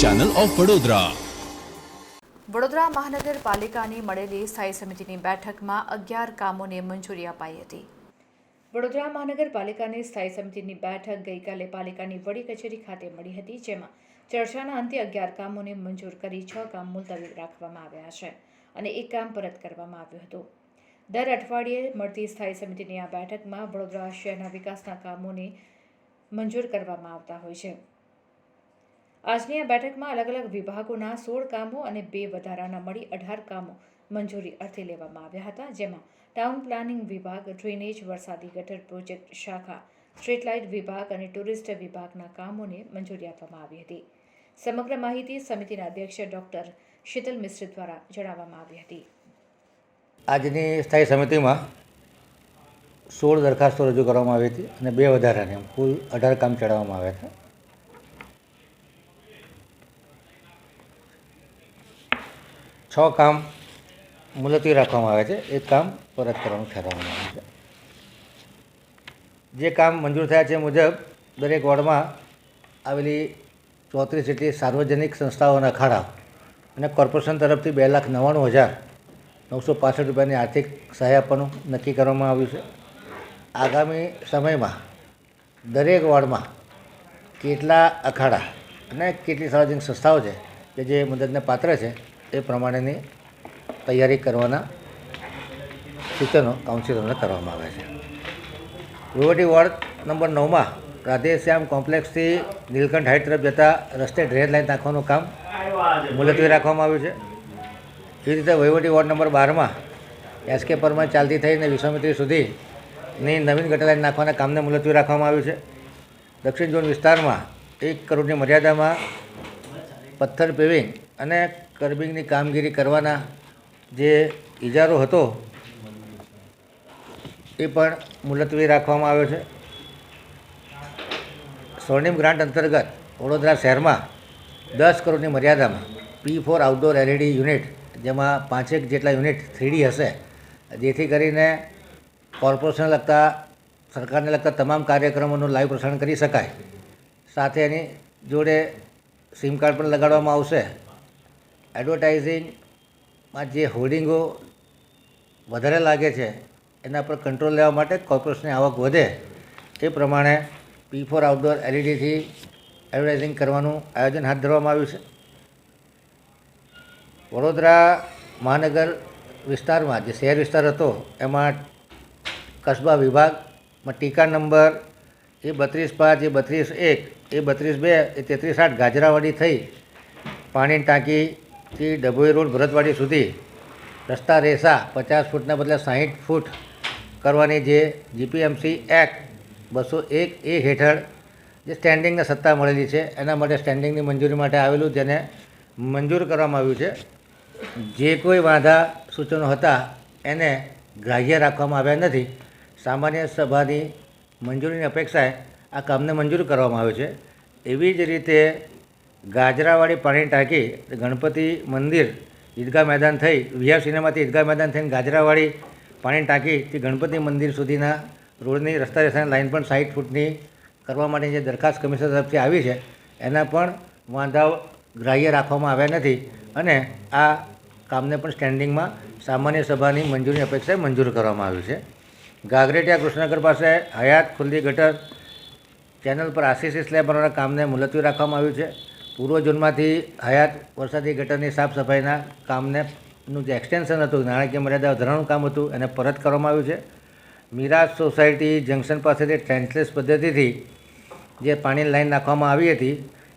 Channel of Vadodara Vadodara મહાનગરપાલિકાની મળેલી સ્થાયી સમિતિની બેઠકમાં અગિયાર કામોને મંજૂરી અપાઈ હતી. વડોદરા મહાનગરપાલિકાની સ્થાયી સમિતિની બેઠક ગઈકાલે પાલિકાની વડી કચેરી ખાતે મળી હતી, જેમાં ચર્ચાના અંતે અગિયાર કામોને મંજૂર કરી છ કામ મુલતવી રાખવામાં આવ્યા છે અને એક કામ પરત કરવામાં આવ્યું હતું. દર અઠવાડિયે મળતી સ્થાયી સમિતિની આ બેઠકમાં વડોદરા શહેરના વિકાસના કામોને મંજૂર કરવામાં આવતા હોય છે. આજની આ બેઠકમાં અલગ અલગ વિભાગોના સોળ કામો અને બે વધારાના મળી અઢાર કામો મંજૂરી અર્થે લેવામાં આવ્યા હતા. જેમાં ટાઉન પ્લાનિંગ વિભાગ, ડ્રેનેજ વરસાદી ગટર પ્રોજેક્ટ શાખા સ્ટ્રીટ લાઇટ વિભાગ અને ટુરિસ્ટ વિભાગના કામોને મંજૂરી આપવામાં આવી હતી. સમગ્ર માહિતી સમિતિના અધ્યક્ષ ડોક્ટર શીતલ મિશ્ર દ્વારા જણાવવામાં આવી હતી. આજની સ્થાયી સમિતિમાં સોળ દરખાસ્તો રજૂ કરવામાં આવી હતી અને બે વધારાને કુલ અઢાર કામ ચડાવવામાં આવ્યા હતા. છ કામ મુલતવી રાખવામાં આવે છે. એક કામ પરત કરવાનું ઠેરવવામાં આવે છે. જે કામ મંજૂર થયા છે મુજબ દરેક વોર્ડમાં આવેલી ચોત્રીસ જેટલી સાર્વજનિક સંસ્થાઓના અખાડા અને કોર્પોરેશન તરફથી બે લાખ નવ્વાણું હજાર નવસો પાસઠ રૂપિયાની આર્થિક સહાય આપવાનું નક્કી કરવામાં આવ્યું છે. આગામી સમયમાં દરેક વોર્ડમાં કેટલા અખાડા અને કેટલી સાર્વજનિક સંસ્થાઓ છે કે જે મદદને પાત્ર છે એ પ્રમાણેની તૈયારી કરવાના સૂચનો કાઉન્સિલરને કરવામાં આવે છે. વહીવટી વોર્ડ નંબર નવમાં રાધેશ્યામ કોમ્પ્લેક્સથી નીલકંઠ હાઈટ તરફ જતા રસ્તે ડ્રેન લાઇન નાખવાનું કામ મુલતવી રાખવામાં આવ્યું છે. એ રીતે વહીવટી વોર્ડ નંબર બારમાં એસકે પરમાં ચાલતી થઈને વિશ્વામિત્રી સુધીની નવીન ગટર લાઇન નાખવાના કામને મુલતવી રાખવામાં આવ્યું છે. દક્ષિણ ઝોન વિસ્તારમાં એક કરોડની મર્યાદામાં પથ્થર પેવિંગ અને કર્બિંગની કામગીરી કરવાના જે ઇજારો હતો, એ પણ મુલતવી રાખવામાં આવ્યો છે. સ્વર્ણિમ ગ્રાન્ટ અંતર્ગત વડોદરા શહેરમાં દસ કરોડની મર્યાદામાં P four outdoor LED unit જેમાં પાંચેક જેટલા યુનિટ થ્રીડી હશે, જેથી કરીને કોર્પોરેશનને લગતા, સરકારને લગતા તમામ કાર્યક્રમોનું લાઈવ પ્રસારણ કરી શકાય. સાથે એની જોડે સિમ કાર્ડ પણ લગાડવામાં આવશે. એડવર્ટાઇઝિંગમાં જે હોર્ડિંગો વધારે લાગે છે, એના પર કંટ્રોલ લેવા માટે કોર્પોરેશનની આવક વધે. એ પ્રમાણે પી ફોર આઉટડોર એલઈડીથી એડવર્ટાઇઝિંગ કરવાનું આયોજન હાથ ધરવામાં આવ્યું છે. વડોદરા મહાનગર વિસ્તારમાં જે શહેર વિસ્તાર હતો, એમાં કસ્બા વિભાગમાં ટીકા નંબર, એ બત્રીસ પાંચ, એ બત્રીસ એક, એ બત્રીસ બે, એ તેત્રીસ આઠ ગાજરાવાડી થઈ, પાણીની ટાંકીથી ડભોઈ રોડ ભરતવાડી સુધી રસ્તા રેસા પચાસ ફૂટના બદલે સાહીઠ ફૂટ કરવાની જે જીપીએમસી એક્ટ બસો એક એ હેઠળ જે સ્ટેન્ડિંગને સત્તા મળેલી છે, એના માટે સ્ટેન્ડિંગની મંજૂરી માટે આવેલું જેને મંજૂર કરવામાં આવ્યું છે. જે કોઈ વાંધા સૂચનો હતા, એને ગ્રાહ્ય રાખવામાં આવ્યા નથી. સામાન્ય સભાની મંજૂરીની અપેક્ષાએ આ કામને મંજૂર કરવામાં આવ્યું છે. એવી જ રીતે ગાજરાવાળી પાણી ટાંકી ગણપતિ મંદિર ઈદગાહ મેદાન થઈ, વિહાર સિનેમાથી ઈદગાહ મેદાન થઈને ગાજરાવાળી પાણી ટાંકીથી ગણપતિ મંદિર સુધીના રોડની રસ્તા રસ્તાની લાઇન પણ સાઠ ફૂટની કરવા માટેની જે દરખાસ્ત કમિશનર તરફથી આવી છે, એના પણ વાંધાઓ ગ્રાહ્ય રાખવામાં આવ્યા નથી અને આ કામને પણ સ્ટેન્ડિંગમાં સામાન્ય સભાની મંજૂરી અપેક્ષાએ મંજૂર કરવામાં આવ્યું છે. ગાગરેટિયા કૃષ્ણનગર પાસે હયાત ખુલ્લી ગટર ચેનલ પર આરસીસી સ્લેબ બનાવવાના કામને મુલતવી રાખવામાં આવ્યું છે. પૂર્વ ઝોનમાંથી હયાત વરસાદી ગટરની સાફ સફાઈના કામને નું જે એક્સટેન્શન હતું, નાણાકીય મર્યાદા વધારાનું કામ હતું, એને પરત કરવામાં આવ્યું છે. મિરાજ સોસાયટી જંકશન પાસેથી ટ્રેન્સલેસ પદ્ધતિથી જે પાણીની લાઈન નાખવામાં આવી હતી,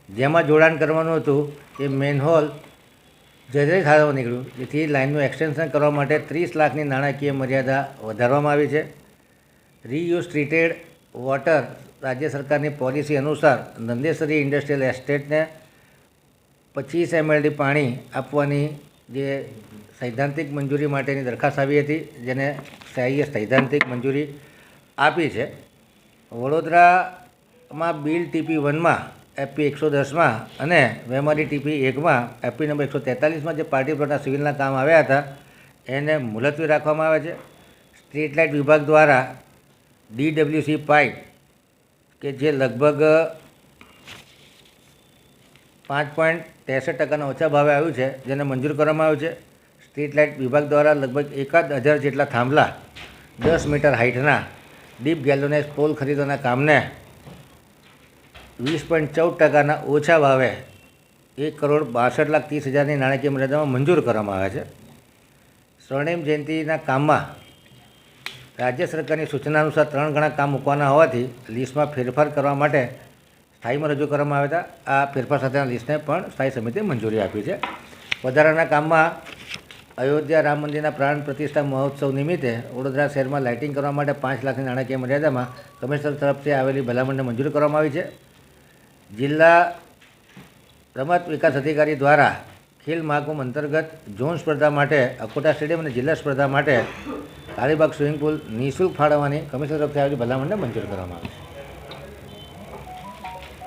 જેમાં જોડાણ કરવાનું હતું એ મેનહોલ જજરી ખાવા નીકળ્યું, જેથી લાઇનનું એક્સટેન્શન કરવા માટે ત્રીસ લાખની નાણાકીય મર્યાદા વધારવામાં આવી છે. રીયુઝ ટ્રીટેડ વોટર રાજ્ય સરકારની પોલિસી અનુસાર નંદેસરી ઇન્ડસ્ટ્રીયલ એસ્ટેટને પચીસ એમએલડી પાણી આપવાની જે સૈદ્ધાંતિક મંજૂરી માટેની દરખાસ્ત આવી હતી, જેને શાહીએ સૈદ્ધાંતિક મંજૂરી આપી છે. વડોદરામાં બિલ ટીપી વનમાં, એપી એકસો દસમાં અને વેમારી ટીપી એકમાં, એપી નંબર એકસો તેતાલીસમાં જે પાર્ટી પ્લોટના સિવિલના કામ આવ્યા હતા, એને મુલતવી રાખવામાં આવે છે. સ્ટ્રીટ લાઇટ વિભાગ દ્વારા ડીડબ્લ્યુસી પાઇપ, કે જે લગભગ પાંચ પોઈન્ટ ત્રેસઠ ટકાના ઓછા ભાવે આવ્યું છે, જેને મંજૂર કરવામાં આવ્યું છે. સ્ટ્રીટ લાઇટ વિભાગ દ્વારા લગભગ એકાદ હજાર જેટલા થાંભલા દસ મીટર હાઇટના ડીપ ગેલોનાઇઝ પોલ ખરીદવાના કામને વીસ પોઈન્ટ ચૌદ ટકાના ઓછા ભાવે એક કરોડ બાસઠ લાખ ત્રીસ હજારની નાણાકીય મર્યાદામાં મંજૂર કરવામાં આવે છે. સ્વર્ણિમ જયંતિના કામમાં રાજ્ય સરકારની સૂચના અનુસાર ત્રણ ગણા કામ મૂકવાના હોવાથી લિસ્ટમાં ફેરફાર કરવા માટે સ્થાયીમાં રજૂ કરવામાં આવ્યા હતા. આ ફેરફાર સાથેના લિસ્ટને પણ સ્થાયી સમિતિએ મંજૂરી આપી છે. વધારાના કામમાં અયોધ્યા રામ મંદિરના પ્રાણ પ્રતિષ્ઠા મહોત્સવ નિમિત્તે વડોદરા શહેરમાં લાઇટિંગ કરવા માટે પાંચ લાખની નાણાકીય મર્યાદામાં કમિશનર તરફથી આવેલી ભલામણને મંજૂર કરવામાં આવી છે. જિલ્લા રમત વિકાસ અધિકારી દ્વારા ખેલ મહાકુંભ અંતર્ગત ઝોન સ્પર્ધા માટે અકોટા સ્ટેડિયમ અને જિલ્લા સ્પર્ધા માટે કાળીબાગ સ્વિમિંગ પુલ નિઃશુલ્ક ફાળવવાની કમિશનર તરફથી આવેલી ભલામણને મંજૂર કરવામાં આવી છે.